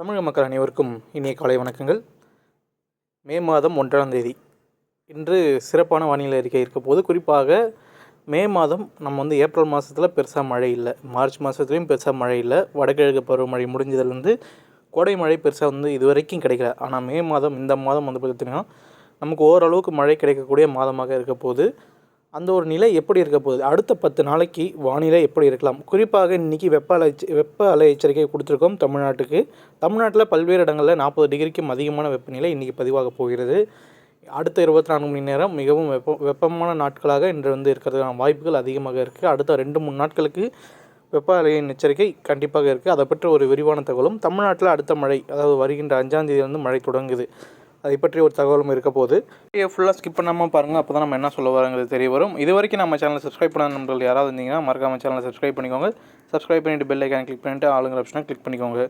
தமிழக மக்கள் அனைவருக்கும் இனிய காலை வணக்கங்கள். மே மாதம் ஒன்றாம் தேதி. இன்று சிறப்பான வானிலை அறிக்கை இருக்க போது குறிப்பாக மே மாதம் நம்ம வந்து ஏப்ரல் மாதத்தில் பெருசாக மழை இல்லை. மார்ச் மாதத்துலேயும் பெருசாக மழை இல்லை. வடகிழக்கு பருவமழை முடிஞ்சதுலேருந்து கோடை மழை பெருசாக வந்து இது வரைக்கும் கிடைக்கல. ஆனால் மே மாதம் இந்த மாதம் வந்து பார்த்திங்கன்னா நமக்கு ஓரளவுக்கு மழை கிடைக்கக்கூடிய மாதமாக இருக்க போது அந்த ஒரு நிலை எப்படி இருக்க போகுது? அடுத்த பத்து நாளைக்கு வானிலை எப்படி இருக்கலாம்? குறிப்பாக இன்றைக்கி வெப்ப அலை வெப்ப அலை எச்சரிக்கை கொடுத்துருக்கோம் தமிழ்நாட்டுக்கு. தமிழ்நாட்டில் பல்வேறு இடங்களில் நாற்பது டிகிரிக்கும் அதிகமான வெப்பநிலை இன்றைக்கி பதிவாக போகிறது. அடுத்த இருபத்தி நான்கு மணி நேரம் மிகவும் வெப்ப வெப்பமான நாட்களாக இன்று வந்து இருக்கிறதுக்கான வாய்ப்புகள் அதிகமாக இருக்குது அடுத்த ரெண்டு மூணு நாட்களுக்கு வெப்ப அலையின் எச்சரிக்கை கண்டிப்பாக இருக்குது அதை பற்றி ஒரு விரிவான தகவலும் தமிழ்நாட்டில் அடுத்த மழை அதாவது வருகின்ற அஞ்சாம் தேதியிலிருந்து வந்து மழை தொடங்குது. அதை பற்றி ஒரு தகவலும் இருக்க போது ஃபுல்லாக ஸ்கிப் பண்ணாமல் பாருங்கள் அப்போ தான் நம்ம என்ன சொல்ல வரோங்கிறது தெரிய வரும். இது வரைக்கும் நம்ம சேனலை சப்ஸ்கிரைப் பண்ண நண்பர்கள் யாராவது இருந்தீங்கன்னா மறக்காம சேனலை சப்ஸ்கிரைப் பண்ணிக்கோங்க. சப்ஸ்கிரைப் பண்ணிட்டு பெல் ஐக்கான் கிளிக் பண்ணிட்டு ஆளுங்கிற ஆப்ஷனை கிளிக் பண்ணிக்கோங்க.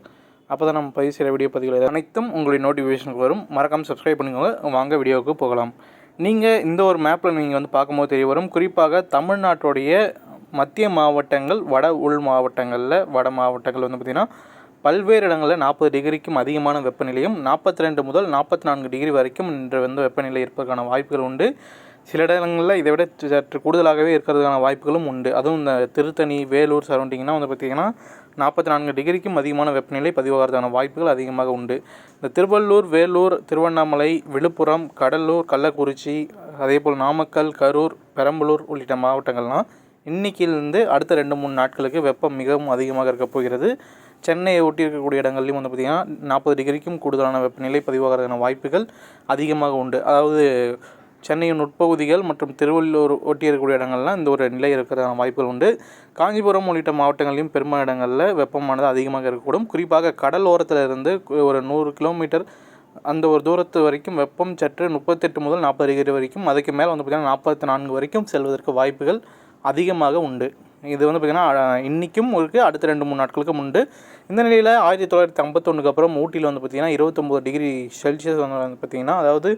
அப்போ தான் நம்ம பதிவு செய்கிற வீடியோ பதிவுகள் அனைத்தும் உங்களுடைய நோட்டிஃபிகேஷனுக்கு வரும். மறக்காமல் சப்ஸ்கிரைப் பண்ணிக்கோங்க. வாங்க வீடியோவுக்கு போகலாம். நீங்கள் இந்த ஒரு மேப்பில் நீங்கள் வந்து பார்க்கும்போது தெரிய வரும். குறிப்பாக தமிழ்நாட்டுடைய மத்திய மாவட்டங்கள் வட உள் மாவட்டங்களில் வட மாவட்டங்கள் வந்து பார்த்திங்கன்னா பல்வேறு இடங்களில் நாற்பது டிகிரிக்கும் அதிகமான வெப்பநிலையும் நாற்பத்தி ரெண்டு முதல் நாற்பத்தி நான்கு டிகிரி வரைக்கும் இன்று வந்து வெப்பநிலை இருப்பதற்கான வாய்ப்புகள் உண்டு. சில இடங்களில் இதை விட சற்று கூடுதலாகவே இருக்கிறதுக்கான வாய்ப்புகளும் உண்டு. அதுவும் இந்த திருத்தணி வேலூர் சரௌண்டிங்னா வந்து பார்த்திங்கன்னா நாற்பத்தி நான்கு டிகிரிக்கும் அதிகமான வெப்பநிலை பதிவாகிறதுக்கான வாய்ப்புகள் அதிகமாக உண்டு. இந்த திருவள்ளூர் வேலூர் திருவண்ணாமலை விழுப்புரம் கடலூர் கள்ளக்குறிச்சி அதேபோல் நாமக்கல் கரூர் பெரம்பலூர் உள்ளிட்ட மாவட்டங்கள்லாம் இன்றைக்கிலிருந்து அடுத்த ரெண்டு மூணு நாட்களுக்கு வெப்பம் மிகவும் அதிகமாக இருக்க போகிறது. சென்னையை ஒட்டி இருக்கக்கூடிய இடங்கள்லையும் வந்து பார்த்திங்கன்னா நாற்பது டிகிரிக்கும் கூடுதலான வெப்பநிலை பதிவாகிறதுக்கான வாய்ப்புகள் அதிகமாக உண்டு. அதாவது சென்னையின் உட்பகுதிகள் மற்றும் திருவள்ளூர் ஒட்டி இருக்கக்கூடிய இடங்கள்லாம் இந்த ஒரு நிலை இருக்கிறதான வாய்ப்புகள் உண்டு. காஞ்சிபுரம் உள்ளிட்ட மாவட்டங்களிலும் பெரும்பாலான இடங்களில் வெப்பமானது அதிகமாக இருக்கக்கூடும். குறிப்பாக கடலோரத்தில் இருந்து ஒரு நூறு கிலோமீட்டர் அந்த ஒரு தூரத்து வரைக்கும் வெப்பம் சற்று முப்பத்தெட்டு முதல் நாற்பது டிகிரி வரைக்கும் அதுக்கு மேலே வந்து பார்த்திங்கன்னா நாற்பத்தி நான்கு வரைக்கும் செல்வதற்கு வாய்ப்புகள் அதிகமாக உண்டு. இது வந்து பார்த்திங்கன்னா இன்றைக்கும் இருக்குது அடுத்த ரெண்டு மூணு நாட்களுக்கும் உண்டு. இந்த நிலையில் ஆயிரத்தி தொள்ளாயிரத்தி ஐம்பத்தொன்னுக்கு அப்புறம் ஊட்டியில் வந்து பார்த்திங்கன்னா இருபத்தொம்போது டிகிரி செல்சியஸ் வந்து பார்த்திங்கன்னா அதாவது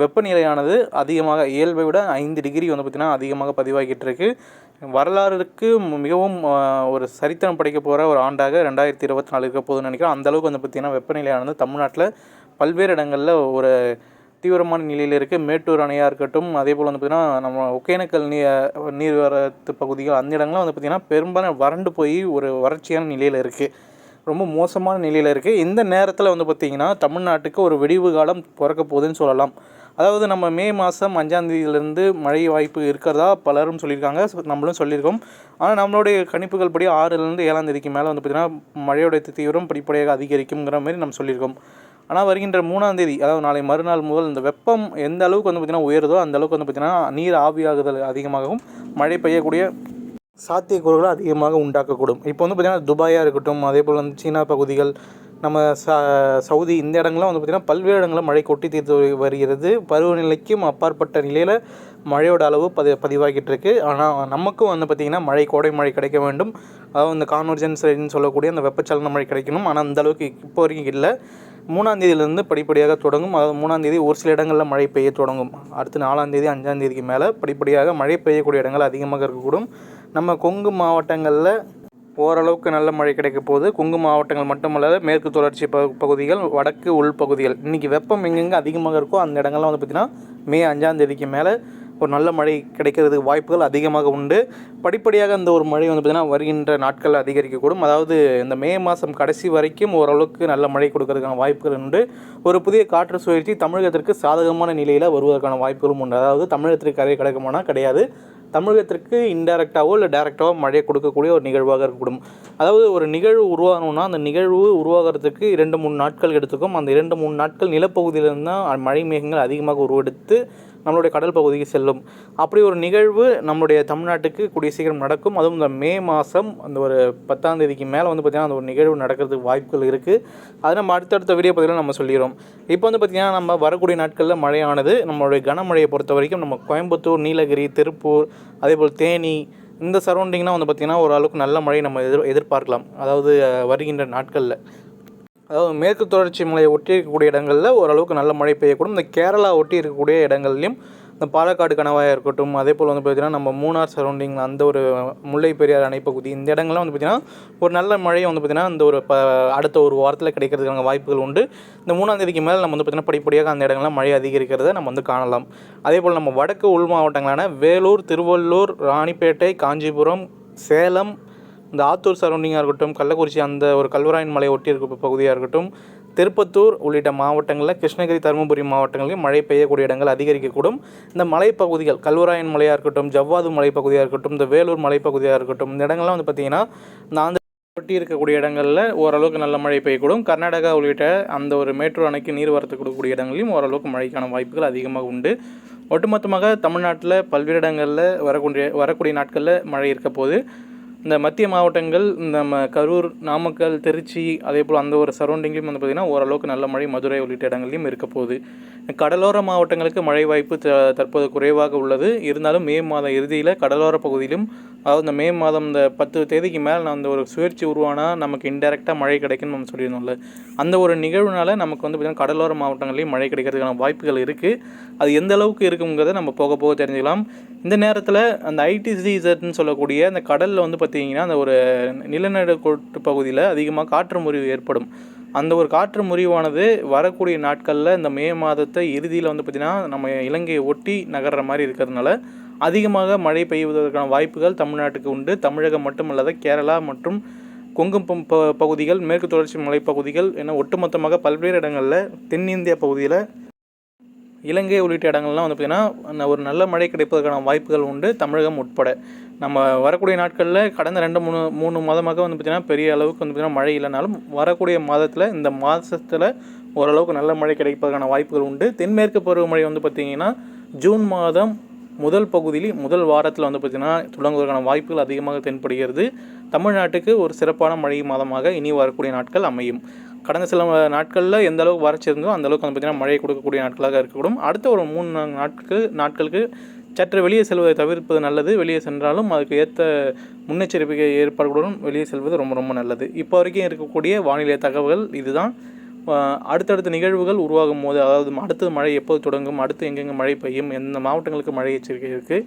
வெப்பநிலையானது அதிகமாக இயல்பை விட ஐந்து டிகிரி வந்து பார்த்திங்கன்னா அதிகமாக பதிவாகிட்டு இருக்குது வரலாறுக்கு மிகவும் ஒரு சரித்திரம் படைக்க போகிற ஒரு ஆண்டாக ரெண்டாயிரத்தி இருபத்தி நாலு இருக்க போதுன்னு நினைக்கிறேன். அந்தளவுக்கு வந்து பார்த்திங்கன்னா வெப்பநிலையானது தமிழ்நாட்டில் பல்வேறு இடங்களில் ஒரு தீவிரமான நிலையில் இருக்குது மேட்டூர் அணையாக இருக்கட்டும் அதே போல் வந்து பார்த்திங்கன்னா நம்ம ஒகேனக்கல் நீ நீர்வரத்து பகுதிகள் அந்த இடங்கள்லாம் வந்து பார்த்திங்கன்னா பெரும்பாலும் வறண்டு போய் ஒரு வறட்சியான நிலையில் இருக்குது ரொம்ப மோசமான நிலையில் இருக்குது இந்த நேரத்தில் வந்து பார்த்திங்கன்னா தமிழ்நாட்டுக்கு ஒரு வெடிவு காலம் பிறக்க போகுதுன்னு சொல்லலாம். அதாவது நம்ம மே மாதம் அஞ்சாந்தேதியிலேருந்து மழை வாய்ப்பு இருக்கிறதா பலரும் சொல்லியிருக்காங்க. நம்மளும் சொல்லியிருக்கோம். ஆனால் நம்மளுடைய கணிப்புகள் படி ஆறுலேருந்து ஏழாம் தேதிக்கு மேலே வந்து பார்த்திங்கன்னா மழையோடைய தீவிரம் படிப்படியாக அதிகரிக்குங்கிற மாதிரி நம்ம சொல்லியிருக்கோம். ஆனால் வருகின்ற மூணாம் தேதி அதாவது நாளை மறுநாள் முதல் இந்த வெப்பம் எந்த அளவுக்கு வந்து பார்த்திங்கன்னா உயருதோ அந்த அளவுக்கு வந்து பார்த்திங்கன்னா நீர் ஆவியாகுதல் அதிகமாகவும் மழை பெய்யக்கூடிய சாத்தியக்கூறுகளை அதிகமாக உண்டாக்கக்கூடும். இப்போ வந்து பார்த்திங்கன்னா துபாயாக இருக்கட்டும் அதே போல் வந்து சீனா பகுதிகள் நம்ம ச சவுதி இந்த இடங்கள்லாம் வந்து பார்த்திங்கன்னா பல்வேறு இடங்களில் மழை கொட்டி தீர்த்து வருகிறது. பருவநிலைக்கும் அப்பாற்பட்ட நிலையில் மழையோட அளவு பதி பதிவாகிட்டு இருக்கு. ஆனால் நமக்கும் வந்து பார்த்திங்கன்னா மழை கோடை மழை கிடைக்க வேண்டும். அதாவது இந்த கான்வர்ஜென்ஸ் சொல்லக்கூடிய அந்த வெப்பச்சலன மழை கிடைக்கணும். ஆனால் அந்த அளவுக்கு இப்போ வரைக்கும் இல்லை. மூணாந்தேதியிலேருந்து படிப்படியாக தொடங்கும். அதாவது மூணாம் தேதி ஒரு சில இடங்களில் மழை பெய்ய தொடங்கும். அடுத்து நாலாம் தேதி அஞ்சாம் தேதிக்கு மேலே படிப்படியாக மழை பெய்யக்கூடிய இடங்கள் அதிகமாக இருக்கக்கூடும். நம்ம கொங்கு மாவட்டங்களில் ஓரளவுக்கு நல்ல மழை கிடைக்க போது கொங்கு மாவட்டங்கள் மட்டுமல்லாத மேற்கு தொடர்ச்சி ப பகுதிகள் வடக்கு உள் பகுதிகள். இன்றைக்கி வெப்பம் எங்கெங்கே அதிகமாக இருக்கோ அந்த இடங்கள்லாம் வந்து பார்த்திங்கன்னா மே அஞ்சாம் தேதிக்கு மேலே ஒரு நல்ல மழை கிடைக்கிறதுக்கு வாய்ப்புகள் அதிகமாக உண்டு. படிப்படியாக இந்த ஒரு மழை வந்து பார்த்திங்கன்னா வருகின்ற நாட்கள் அதிகரிக்கக்கூடும். அதாவது இந்த மே மாதம் கடைசி வரைக்கும் ஓரளவுக்கு நல்ல மழை கொடுக்கறதுக்கான வாய்ப்புகள் உண்டு. ஒரு புதிய காற்று சுழற்சி தமிழகத்திற்கு சாதகமான நிலையில் வருவதற்கான வாய்ப்புகளும் உண்டு. அதாவது தமிழகத்திற்கு கரை கிடக்குமானா கிடையாது. தமிழகத்திற்கு இன்டைரக்டாவோ இல்லை டேரெக்டாவோ மழையை கொடுக்கக்கூடிய ஒரு நிகழ்வாக இருக்கக்கூடும். அதாவது ஒரு நிகழ்வு உருவாகணும்னா அந்த நிகழ்வு உருவாகிறதுக்கு இரண்டு மூணு நாட்கள் எடுத்துக்கும். அந்த இரண்டு மூணு நாட்கள் நிலப்பகுதியிலிருந்து தான் மழை மேகங்கள் அதிகமாக உருவெடுத்து நம்மளுடைய கடல் பகுதிக்கு செல்லும். அப்படி ஒரு நிகழ்வு நம்மளுடைய தமிழ்நாட்டுக்கு கூடிய சீக்கிரம் நடக்கும். அதுவும் இந்த மே மாதம் அந்த ஒரு பத்தாம் தேதிக்கு மேலே வந்து பார்த்திங்கன்னா அந்த ஒரு நிகழ்வு நடக்கிறதுக்கு வாய்ப்புகள் இருக்குது அதை நம்ம அடுத்தடுத்த வீடியோ பதிவில் நம்ம சொல்லிடுறோம். இப்போ வந்து பார்த்திங்கன்னா நம்ம வரக்கூடிய நாட்களில் மழையானது நம்மளுடைய கனமழையை பொறுத்த வரைக்கும் நம்ம கோயம்புத்தூர் நீலகிரி திருப்பூர் அதேபோல் தேனி இந்த சரௌண்டிங்னால் வந்து பார்த்திங்கன்னா ஓரளவுக்கு நல்ல மழை நம்ம எதிர் எதிர்பார்க்கலாம். அதாவது வருகின்ற நாட்களில். அதாவது மேற்கு தொடர்ச்சி மலையை ஒட்டி இருக்கக்கூடிய இடங்களில் ஓரளவுக்கு நல்ல மழை பெய்யக்கூடும். இந்த கேரளா ஒட்டி இருக்கக்கூடிய இடங்கள்லையும் இந்த பாலக்காடு கணவாயாக இருக்கட்டும் அதே போல் வந்து பார்த்திங்கன்னா நம்ம மூணார் சரௌண்டிங்கில் அந்த ஒரு முல்லை பெரியார் அணை பகுதி இந்த இடங்கள்லாம் வந்து பார்த்திங்கன்னா ஒரு நல்ல மழையை வந்து பார்த்திங்கன்னா இந்த ஒரு ப அடுத்த ஒரு வாரத்தில் கிடைக்கிறதுக்கான வாய்ப்புகள் உண்டு. இந்த மூணாம் தேதிக்கு மேலே நம்ம வந்து பார்த்திங்கன்னா படிப்படியாக அந்த இடங்கள்லாம் மழை அதிகரிக்கிறத நம்ம வந்து காணலாம். அதே போல் நம்ம வடக்கு உள் மாவட்டங்களான வேலூர் திருவள்ளூர் ராணிப்பேட்டை காஞ்சிபுரம் சேலம் இந்த ஆத்தூர் சரௌண்டிங்காக இருக்கட்டும் கள்ளக்குறிச்சி அந்த ஒரு கல்வராயன் மலை ஒட்டி இருக்க பகுதியாக இருக்கட்டும் திருப்பத்தூர் உள்ளிட்ட மாவட்டங்களில் கிருஷ்ணகிரி தருமபுரி மாவட்டங்களிலும் மழை பெய்யக்கூடிய இடங்கள் அதிகரிக்கக்கூடும். இந்த மலைப்பகுதிகள் கல்வராயன் மலையாக இருக்கட்டும் ஜவ்வாது மலைப்பகுதியாக இருக்கட்டும் இந்த வேலூர் மலைப்பகுதியாக இருக்கட்டும் இந்த இடங்கள்லாம் வந்து பார்த்திங்கன்னா இந்த ஒட்டி இருக்கக்கூடிய இடங்களில் ஓரளவுக்கு நல்ல மழை பெய்யக்கூடும். கர்நாடகா உள்ளிட்ட அந்த ஒரு மேட்டூர் அணைக்கு நீர் வரத்து கொடுக்கக்கூடிய இடங்களிலும் ஓரளவுக்கு மழைக்கான வாய்ப்புகள் அதிகமாக உண்டு. ஒட்டுமொத்தமாக தமிழ்நாட்டில் பல்வேறு இடங்களில் வரக்கூடிய வரக்கூடிய நாட்களில் மழை இருக்க போது இந்த மத்திய மாவட்டங்கள் நம்ம கரூர் நாமக்கல் திருச்சி அதே போல் அந்த ஒரு சரௌண்டிங்லையும் வந்து பார்த்திங்கன்னா ஓரளவுக்கு நல்ல மழை மதுரை உள்ளிட்ட இடங்கள்லையும் இருக்க போகுது. கடலோர மாவட்டங்களுக்கு மழை வாய்ப்பு த தற்போது குறைவாக உள்ளது. இருந்தாலும் மே மாத இறுதியில் கடலோர பகுதியிலும் அதாவது இந்த மே மாதம் இந்த பத்து தேதிக்கு மேலே நான் அந்த ஒரு சுழற்சி உருவானால் நமக்கு இன்டெரக்டாக மழை கிடைக்கும்னு நம்ம சொல்லியிருந்தோம்ல. அந்த ஒரு நிகழ்வுனால நமக்கு வந்து பார்த்திங்கன்னா கடலோர மாவட்டங்கள்லேயும் மழை கிடைக்கிறதுக்கான வாய்ப்புகள் இருக்குது அது எந்த அளவுக்கு இருக்குங்கிறத நம்ம போக போக தெரிஞ்சுக்கலாம். இந்த நேரத்தில் அந்த ஐடிசிசட்னு சொல்லக்கூடிய அந்த கடலில் வந்து பார்த்திங்கன்னா அந்த ஒரு நிலநடுக்கோட்டு பகுதியில் அதிகமாக காற்று முறிவு ஏற்படும். அந்த ஒரு காற்று முறிவானது வரக்கூடிய நாட்களில் இந்த மே மாதத்தை இறுதியில் வந்து பார்த்திங்கன்னா நம்ம இலங்கையை ஒட்டி நகர்ற மாதிரி இருக்கிறதுனால அதிகமாக மழை பெய்வதற்கான வாய்ப்புகள் தமிழ்நாட்டுக்கு உண்டு. தமிழகம் மட்டுமல்லாத கேரளா மற்றும் கொங்கு ப பகுதிகள் மேற்கு தொடர்ச்சி மலைப்பகுதிகள் என ஒட்டுமொத்தமாக பல்வேறு இடங்களில் தென்னிந்திய பகுதியில் இலங்கை உள்ளிட்ட இடங்கள்லாம் வந்து பார்த்திங்கன்னா ஒரு நல்ல மழை கிடைப்பதற்கான வாய்ப்புகள் உண்டு தமிழகம் உட்பட. நம்ம வரக்கூடிய நாட்களில் கடந்த ரெண்டு மூணு மூணு மாதமாக வந்து பார்த்திங்கன்னா பெரிய அளவுக்கு வந்து பார்த்திங்கன்னா மழை இல்லைனாலும் வரக்கூடிய மாதத்தில் இந்த மாதத்தில் ஓரளவுக்கு நல்ல மழை கிடைப்பதற்கான வாய்ப்புகள் உண்டு. தென்மேற்கு பருவமழை வந்து பார்த்திங்கன்னா ஜூன் மாதம் முதல் பகுதியில் முதல் வாரத்தில் வந்து பார்த்திங்கன்னா தொடங்குவதற்கான வாய்ப்புகள் அதிகமாக தென்படுகிறது. தமிழ்நாட்டுக்கு ஒரு சிறப்பான மழை மாதமாக இனி வரக்கூடிய நாட்கள் அமையும். கடந்த சில நாட்களில் எந்த அளவுக்கு வறட்சி இருந்தோ அந்த அளவுக்கு வந்து பார்த்திங்கன்னா மழை கொடுக்கக்கூடிய நாட்களாக இருக்கக்கூடும். அடுத்த ஒரு மூணு நாட்களுக்கு நாட்களுக்கு சற்று வெளியே செல்வதை தவிர்ப்பது நல்லது. வெளியே சென்றாலும் அதுக்கு ஏற்ற முன்னெச்சரிக்கை ஏற்பாடுகளுடன் வெளியே செல்வது ரொம்ப ரொம்ப நல்லது. இப்போ வரைக்கும் இருக்கக்கூடிய வானிலை தகவல்கள் இதுதான். அடுத்தடுத்த நிகழ்வுகள் உருவாகும் போது அதாவது அடுத்தது மழை எப்போது தொடங்கும் அடுத்து எங்கெங்கே மழை பெய்யும் எந்த மாவட்டங்களுக்கு மழை எச்சரிக்கை இருக்குது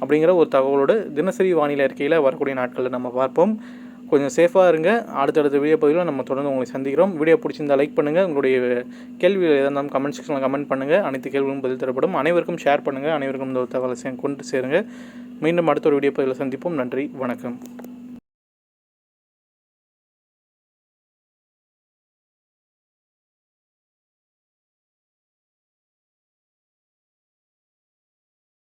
அப்படிங்கிற ஒரு தகவலோடு தினசரி வானிலை அறிக்கையில் வரக்கூடிய நாட்களில் நம்ம பார்ப்போம். கொஞ்சம் சேஃபாக இருங்க. அடுத்தடுத்த வீடியோ பதிவில் நம்ம தொடர்ந்து உங்களை சந்திக்கிறோம். வீடியோ பிடிச்சிருந்தால் லைக் பண்ணுங்கள் உங்களுடைய கேள்விகள் எதாக இருந்தாலும் கமெண்ட் செக்ஷனில் கமெண்ட் பண்ணுங்கள் அனைத்து கேள்விகளும் பதில் தரப்படும். அனைவருக்கும் ஷேர் பண்ணுங்கள் அனைவருக்கும் இந்த தகவலை கொண்டு சேருங்க. மீண்டும் அடுத்த ஒரு வீடியோ பதிவில் சந்திப்போம். நன்றி. வணக்கம்.